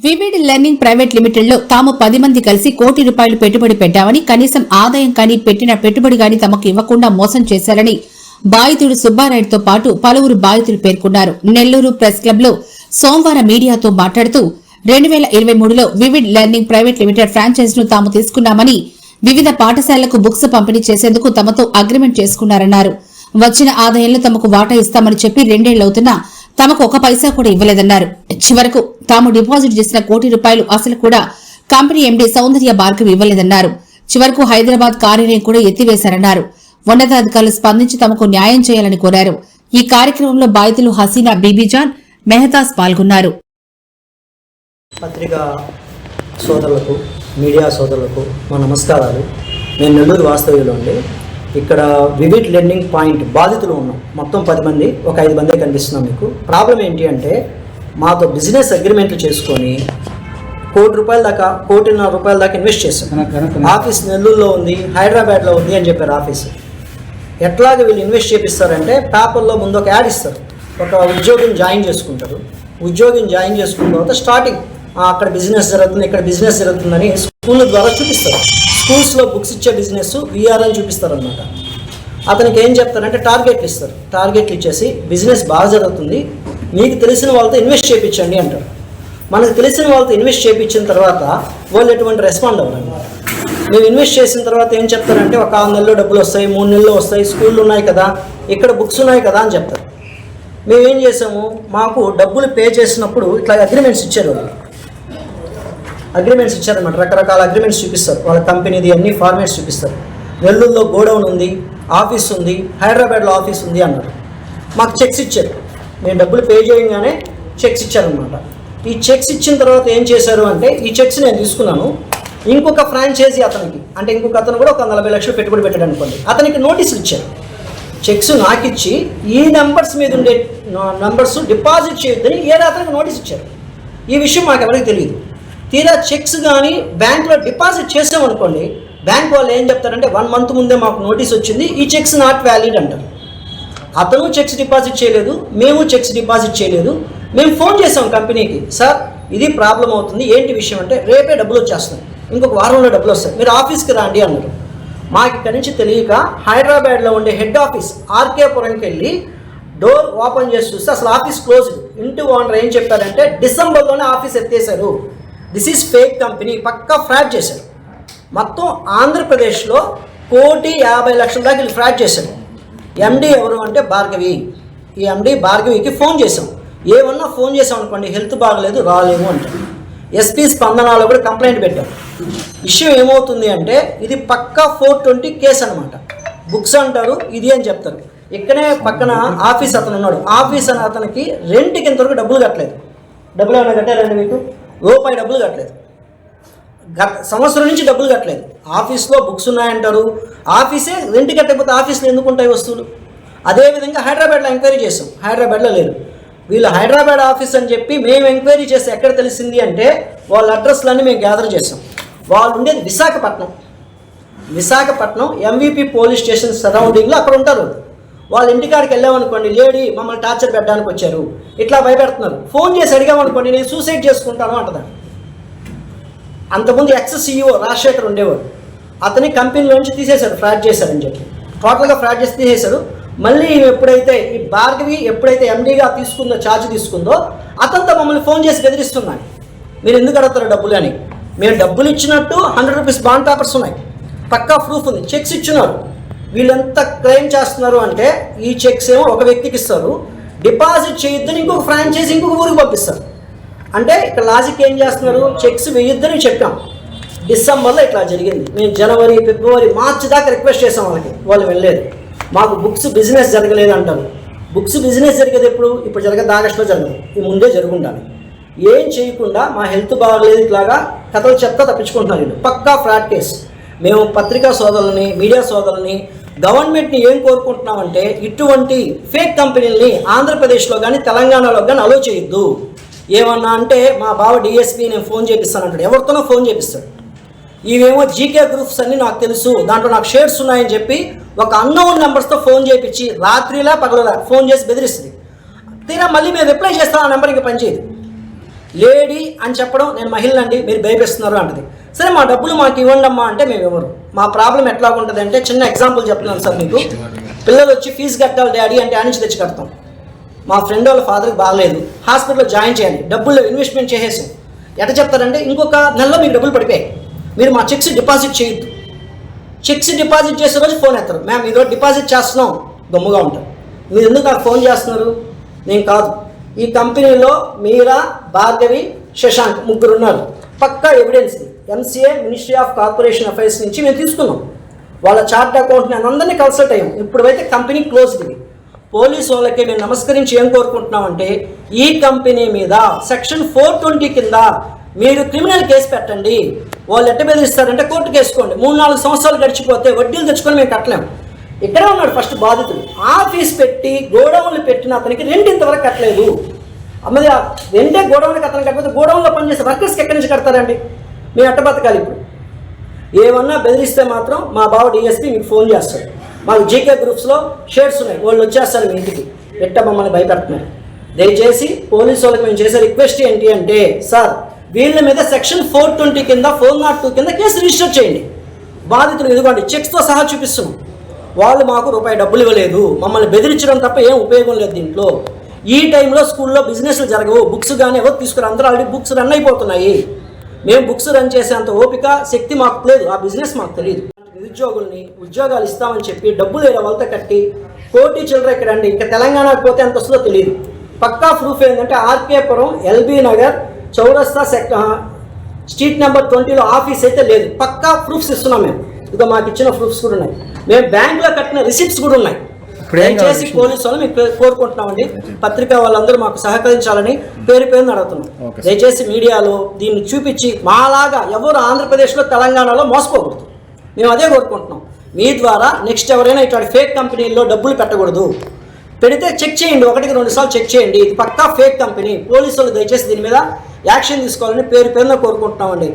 Vivid learning private లిమిటెడ్లో తాము పది మంది కలిసి కోటి రూపాయలు పెట్టుబడి పెట్టామని కనీసం ఆదాయం కానీ పెట్టిన పెట్టుబడి గాని తమకు ఇవ్వకుండా మోసం చేశారని బాధితుడు సుబ్బారాయుడుతో పాటు పలువురు బాధితులు పేర్కొన్నారు. నెల్లూరు ప్రెస్ క్లబ్లో సోమవారం మీడియాతో మాట్లాడుతూ రెండు వేల ఇరవై మూడులో వివిడ్ లెర్నింగ్ ప్రైవేట్ లిమిటెడ్ ఫ్రాంచైజ్ను తాము తీసుకున్నామని వివిధ పాఠశాలలకు బుక్స్ పంపిణీ చేసేందుకు తమతో అగ్రిమెంట్ చేసుకున్నారన్నారు. వచ్చిన ఆదాయంలో తమకు వాటా ఇస్తామని చెప్పి రెండేళ్ళవుతున్నా తమకు ఒక పైసా కూడా ఇవ్వలేదన్నారు. చివరకు తాము డిపాజిట్ చేసిన కోటి రూపాయలు అసలు కూడా కంపెనీ ఎండీ సౌందర్య భార్గవ్ ఇవ్వలేదన్నారు. చివరకు హైదరాబాద్ కార్యాలయం కూడా ఎత్తివేశారన్నారు. ఉన్నతాధికారులు స్పందించి తమకు న్యాయం చేయాలని కోరారు. ఈ కార్యక్రమంలో బాధితులు హసీనా బీబీజాన్ మెహతాస్ పాల్గొన్నారు. పత్రికా సోదరులకు మీడియా సోదరులకు మా నమస్కారాలు. నేను నెల్లూరు వాస్తవ్యంలో ఇక్కడ వివిడ్ లెర్నింగ్ పాయింట్ బాధితులు ఉన్నాం. మొత్తం పది మంది ఒక ఐదు మందే కనిపిస్తున్నాం మీకు. ప్రాబ్లం ఏంటి అంటే మాతో బిజినెస్ అగ్రిమెంట్లు చేసుకొని కోటి రూపాయల దాకా కోటిన్నర రూపాయల దాకా ఇన్వెస్ట్ చేశాం. ఆఫీస్ నెల్లూరులో ఉంది హైదరాబాద్లో ఉంది అని చెప్పారు ఆఫీస్. ఎట్లాగ వీళ్ళు ఇన్వెస్ట్ చేపిస్తారంటే పేపర్లో ముందు ఒక యాడ్ ఇస్తారు. ఒక ఉద్యోగిని జాయిన్ చేసుకుంటారు. ఉద్యోగిని జాయిన్ చేసుకున్న తర్వాత స్టార్టింగ్ అక్కడ బిజినెస్ జరుగుతుంది ఇక్కడ బిజినెస్ జరుగుతుందని స్కూల్ ద్వారా చూపిస్తారు. స్కూల్స్లో బుక్స్ ఇచ్చే బిజినెస్ విఆర్ అని చూపిస్తారనమాట అతనికి ఏం చెప్తారంటే టార్గెట్లు ఇస్తారు. టార్గెట్లు ఇచ్చేసి బిజినెస్ బాగా జరుగుతుంది. మీకు తెలిసిన వాళ్ళతో ఇన్వెస్ట్ చేయించండి అంటారు. మనకు తెలిసిన వాళ్ళతో ఇన్వెస్ట్ చేయించిన తర్వాత వాళ్ళు ఎటువంటి రెస్పాండ్ అవ్వరు అనమాట మేము ఇన్వెస్ట్ చేసిన తర్వాత ఏం చెప్తారంటే ఒక ఆరు నెలలో డబ్బులు వస్తాయి మూడు నెలలు వస్తాయి స్కూళ్ళు ఉన్నాయి కదా ఇక్కడ బుక్స్ ఉన్నాయి కదా అని చెప్తారు. మేము ఏం చేసాము మాకు డబ్బులు పే చేసినప్పుడు ఇట్లా అగ్రిమెంట్స్ ఇచ్చారు వాళ్ళు అగ్రిమెంట్స్ ఇచ్చారనమాట రకరకాల అగ్రిమెంట్స్ చూపిస్తారు. వాళ్ళ కంపెనీది అన్ని ఫార్మేట్స్ చూపిస్తారు. నెల్లూరులో గోడౌన్ ఉంది ఆఫీస్ ఉంది హైదరాబాద్లో ఆఫీస్ ఉంది అన్నారు. మాకు చెక్స్ ఇచ్చారు. మేము డబ్బులు పే చేయగానే చెక్స్ ఇచ్చారనమాట ఈ చెక్స్ ఇచ్చిన తర్వాత ఏం చేశారు అంటే ఈ చెక్స్ నేను తీసుకున్నాను. ఇంకొక ఫ్రాంచైజీ అతనికి. అంటే ఇంకొక అతను కూడా ఒక నలభై లక్షలు పెట్టుబడి పెట్టాడు అనుకోండి. అతనికి నోటీసులు ఇచ్చారు. చెక్స్ నాకు ఇచ్చి ఈ నెంబర్స్ మీద ఉండే నెంబర్స్ డిపాజిట్ చేయొద్దని ఏదో అతనికి నోటీస్ ఇచ్చారు. ఈ విషయం మాకు ఎవరికి తెలియదు. తీరా చెక్స్ కానీ బ్యాంక్లో డిపాజిట్ చేసామనుకోండి బ్యాంక్ వాళ్ళు ఏం చెప్తారంటే వన్ మంత్ ముందే మాకు నోటీస్ వచ్చింది ఈ చెక్స్ నాట్ వ్యాలిడ్ అంటారు. అతను చెక్స్ డిపాజిట్ చేయలేదు మేము చెక్స్ డిపాజిట్ చేయలేదు. మేము ఫోన్ చేసాం కంపెనీకి సార్ ఇది ప్రాబ్లం అవుతుంది ఏంటి విషయం అంటే రేపే డబ్బులు వచ్చేస్తాయి ఇంకొక వారంలో డబ్బులు వస్తాయి మీరు ఆఫీస్కి రండి అన్నారు. మాకు ఇక్కడి నుంచి తెలియక హైదరాబాద్లో ఉండే హెడ్ ఆఫీస్ ఆర్కేపురంకి వెళ్ళి డోర్ ఓపెన్ చేసి చూస్తే అసలు ఆఫీస్ క్లోజ్డ్ ఇంటి ఓనర్ ఏం చెప్పారంటే డిసెంబర్లోనే ఆఫీస్ ఎత్తేసారు దిస్ ఈజ్ ఫేక్ కంపెనీ పక్కా ఫ్రాడ్ చేశారు. మొత్తం ఆంధ్రప్రదేశ్లో కోటి యాభై లక్షల దాకా వీళ్ళు ఫ్రాడ్ చేశారు. ఎండీ ఎవరు అంటే భార్గవి. ఈ ఎండీ భార్గవికి ఫోన్ చేసాం ఏమన్నా ఫోన్ చేసాం అనుకోండి హెల్త్ బాగలేదు రాలేము అంటారు. ఎస్పీ స్పందనాలో కూడా కంప్లైంట్ పెట్టాం. విషయం ఏమవుతుంది అంటే ఇది పక్కా ఫోర్ ట్వంటీ కేసు అనమాట బుక్స్ అంటారు ఇది అని చెప్తారు. ఇక్కడే పక్కన ఆఫీస్ అతను ఉన్నాడు. ఆఫీస్ అని అతనికి రెంట్కి ఇంతవరకు డబ్బులు కట్టలేదు. డబ్బులు ఏమైనా కట్టారండి మీకు? రూపాయి డబ్బులు కట్టలేదు. గత సంవత్సరం నుంచి డబ్బులు కట్టలేదు. ఆఫీస్లో బుక్స్ ఉన్నాయంటారు. ఆఫీసే రెంట్ కట్టకపోతే ఆఫీస్లో ఎందుకు ఉంటాయి వస్తువులు? అదేవిధంగా హైదరాబాద్లో ఎంక్వైరీ చేసాం హైదరాబాద్లో లేరు. వీళ్ళు హైదరాబాద్ ఆఫీస్ అని చెప్పి మేము ఎంక్వైరీ చేస్తే ఎక్కడ తెలిసింది అంటే వాళ్ళ అడ్రస్లన్నీ మేము గ్యాదర్ చేసాం వాళ్ళు ఉండేది Visakhapatnam. Visakhapatnam MVP police station సరౌండింగ్లో అక్కడ ఉంటారు. వాళ్ళ ఇంటికాడికి వెళ్ళామనుకోండి లేడీ మమ్మల్ని టార్చర్ పెట్టడానికి వచ్చారు. ఇట్లా భయపెడుతున్నారు. ఫోన్ చేసి అడిగామనుకోండి నేను సూసైడ్ చేసుకుంటాను అంటదాన్ని అంతకుముందు ఎక్స్ సీఈఓ రాజశేఖర్ ఉండేవాడు. అతని కంపెనీలోంచి తీసేశారు ఫ్రాడ్ చేశారని చెప్పి. టోటల్గా ఫ్రాడ్ చేసి తీసేశారు మళ్ళీ ఎప్పుడైతే ఈ భార్గవి ఎప్పుడైతే ఎండీగా తీసుకుందో ఛార్జ్ తీసుకుందో అతనితో మమ్మల్ని ఫోన్ చేసి బెదిరిస్తున్నాను మీరు ఎందుకు అడుగుతారు డబ్బులు అని. మీరు డబ్బులు ఇచ్చినట్టు హండ్రెడ్ రూపీస్ బాండ్ పేపర్స్ ఉన్నాయి. పక్కా ప్రూఫ్ ఉంది. చెక్స్ ఇచ్చినారు వీళ్ళంతా క్లెయిమ్ చేస్తున్నారు అంటే ఈ చెక్స్ ఏమో ఒక వ్యక్తికి ఇస్తారు. డిపాజిట్ చేయొద్దని ఇంకొక ఫ్రాంచైజీ ఇంకొక ఊరికి పంపిస్తారు. అంటే ఇక్కడ లాజిక్ ఏం చేస్తున్నారు? చెక్స్ వేయొద్దని చెప్పాం. డిసెంబర్లో ఇట్లా జరిగింది. మేము జనవరి ఫిబ్రవరి మార్చి దాకా రిక్వెస్ట్ చేసాం వాళ్ళకి. వాళ్ళు వెళ్ళలేదు. మాకు బుక్స్ బిజినెస్ జరగలేదు అంటారు. బుక్స్ బిజినెస్ జరిగేది ఎప్పుడు? ఇప్పుడు జరగదు ఆగస్టులో జరగదు. ఈ ముందే జరుగుండాలి. ఏం చేయకుండా మా హెల్త్ బాగలేదు ఇట్లాగా కథలు చెప్తా తప్పించుకుంటున్నారు వీళ్ళు. పక్కా ఫ్రాడ్ కేసు. మేము పత్రికా సోదరులని మీడియా సోదరులని గవర్నమెంట్ని ఏం కోరుకుంటున్నామంటే ఇటువంటి ఫేక్ కంపెనీలని ఆంధ్రప్రదేశ్లో కానీ తెలంగాణలో కానీ అలో చేయొద్దు. ఏమన్నా అంటే మా బావ డిఎస్పీ నేను ఫోన్ చేపిస్తానంటాడు ఎవరితోనో ఫోన్ చేపిస్తాడు. ఇవేమో జీకే గ్రూప్స్ అన్ని నాకు తెలుసు. దాంట్లో నాకు షేర్స్ ఉన్నాయని చెప్పి ఒక అన్నోన్ నెంబర్స్తో ఫోన్ చేయించి రాత్రిలా పగలలా ఫోన్ చేసి బెదిరిస్తుంది. తీరా మళ్ళీ మేము రిప్లై చేస్తాం ఆ నెంబర్ ఇంకా పనిచేయదు. లేడీ అని చెప్పడం నేను మహిళనండి మీరు భయపెస్తున్నారు అంటది. సరే మా డబ్బులు మాకు ఇవ్వండి అమ్మా అంటే మేము ఇవ్వరు మా ప్రాబ్లం ఎట్లా ఉంటుంది అంటే చిన్న ఎగ్జాంపుల్ చెప్తున్నాను సార్ మీకు. పిల్లలు వచ్చి ఫీజు కట్టాలి డాడీ అంటే ఆనించి తెచ్చి కడతాం మా ఫ్రెండ్ వాళ్ళ ఫాదర్కి బాగలేదు. హాస్పిటల్లో జాయిన్ చేయాలి. డబ్బుల్లో ఇన్వెస్ట్మెంట్ చేసేసాం. ఎట చెప్తారంటే ఇంకొక నెలలో మీకు డబ్బులు పడిపోయాయి. మీరు మా చెక్స్ డిపాజిట్ చేయొద్దు. చెక్స్ డిపాజిట్ చేసే రోజు ఫోన్ ఎత్తారు. మ్యామ్ ఈరోజు డిపాజిట్ చేస్తున్నాం. గమ్ముగా ఉంటారు. మీరు ఎందుకు నాకు ఫోన్ చేస్తున్నారు? నేను కాదు. ఈ కంపెనీలో మీరా భార్గవి శశాంక్ ముగ్గురు ఉన్నారు పక్కా evidence MCA ministry of corporation affairs నుంచి మేము తీసుకున్నాం. వాళ్ళ చార్ట్ అకౌంట్ని అందరినీ కన్సల్ట్ అయ్యాం. ఇప్పుడైతే కంపెనీ క్లోజ్ ఇది. పోలీస్ వాళ్ళకి మేము నమస్కరించి ఏం కోరుకుంటున్నామంటే ఈ కంపెనీ మీద సెక్షన్ ఫోర్ ట్వంటీ కింద మీరు క్రిమినల్ కేసు పెట్టండి. వాళ్ళు ఎట్ట బెదిరిస్తారంటే కోర్టుకు వేసుకోండి మూడు నాలుగు సంవత్సరాలు గడిచిపోతే వడ్డీలు తెచ్చుకొని మేము కట్టలేము ఇక్కడే ఉన్నాడు ఫస్ట్ బాధితుడు. ఆఫీస్ పెట్టి గోడౌన్లు పెట్టిన అతనికి రెండు ఇంతవరకు కట్టలేదు. అమ్మది రెండే గోడౌన్లకు అతను కట్టకపోతే గోడౌన్లో పనిచేసే వర్కర్స్కి ఎక్కడి నుంచి కడతారండి? మేము ఎట్ట బతకాలి ఇప్పుడు? ఏమన్నా బెదిరిస్తే మాత్రం మా బావ డిఎస్పీ మీకు ఫోన్ చేస్తాడు. మాకు జీకే గ్రూప్స్లో షేర్స్ ఉన్నాయి. వాళ్ళు వచ్చేస్తారు మీ ఇంటికి. ఎట్ట మమ్మల్ని భయపెడుతున్నారు? దయచేసి పోలీసు వాళ్ళకి మేము చేసే రిక్వెస్ట్ ఏంటి అంటే సార్ వీళ్ళ మీద సెక్షన్ ఫోర్ ట్వంటీ కింద ఫోర్ నాట్ టూ కింద కేసు రిజిస్టర్ చేయండి. బాధితులు ఇదిగోండి చెక్స్తో సహా చూపిస్తున్నాం. వాళ్ళు మాకు రూపాయి డబ్బులు ఇవ్వలేదు. మమ్మల్ని బెదిరించడం తప్ప ఏం ఉపయోగం లేదు దీంట్లో. ఈ టైంలో స్కూల్లో బిజినెస్లు జరగవు. బుక్స్ కానీ ఎవరు తీసుకురా. అందరూ ఆల్రెడీ బుక్స్ రన్ అయిపోతున్నాయి. మేము బుక్స్ రన్ చేసేంత ఓపిక శక్తి మాకు లేదు. ఆ బిజినెస్ మాకు తెలియదు నిరుద్యోగుల్ని ఉద్యోగాలు ఇస్తామని చెప్పి డబ్బులు వేరే వాళ్ళతో కట్టి కోటి చిల్లర ఇక్కడ అండి ఇంకా తెలంగాణకు పోతే ఎంత వస్తుందో తెలియదు పక్కా ప్రూఫ్ ఏంటంటే ఆర్కేపురం ఎల్బీ నగర్ చౌరస్తా సెక్ స్ట్రీట్ నెంబర్ ట్వంటీలో ఆఫీస్ అయితే లేదు. పక్కా ప్రూఫ్స్ ఇస్తున్నాం మేము. ఇక మాకు ఇచ్చిన ప్రూఫ్స్ కూడా ఉన్నాయి. మేము బ్యాంకులో కట్టిన రిసిప్ట్స్ కూడా ఉన్నాయి. దయచేసి? పోలీసు వాళ్ళు మీకు కోరుకుంటున్నామండి. పత్రికా వాళ్ళందరూ మాకు సహకరించాలని పేరు పేరుని అడుగుతున్నాం. దయచేసి మీడియాలో దీన్ని చూపించి మాలాగా ఎవరు ఆంధ్రప్రదేశ్లో తెలంగాణలో మోసపోకూడదు. మేము అదే కోరుకుంటున్నాం. మీ ద్వారా నెక్స్ట్ ఎవరైనా ఇట్లాంటి ఫేక్ కంపెనీల్లో డబ్బులు పెట్టకూడదు. పెడితే చెక్ చేయండి ఒకటికి రెండు సార్లు చెక్ చేయండి. ఇది పక్కా ఫేక్ కంపెనీ. పోలీసులు దయచేసి దీని మీద యాక్షన్ తీసుకోవాలని పేరు పేరున కోరుకుంటున్నామండి.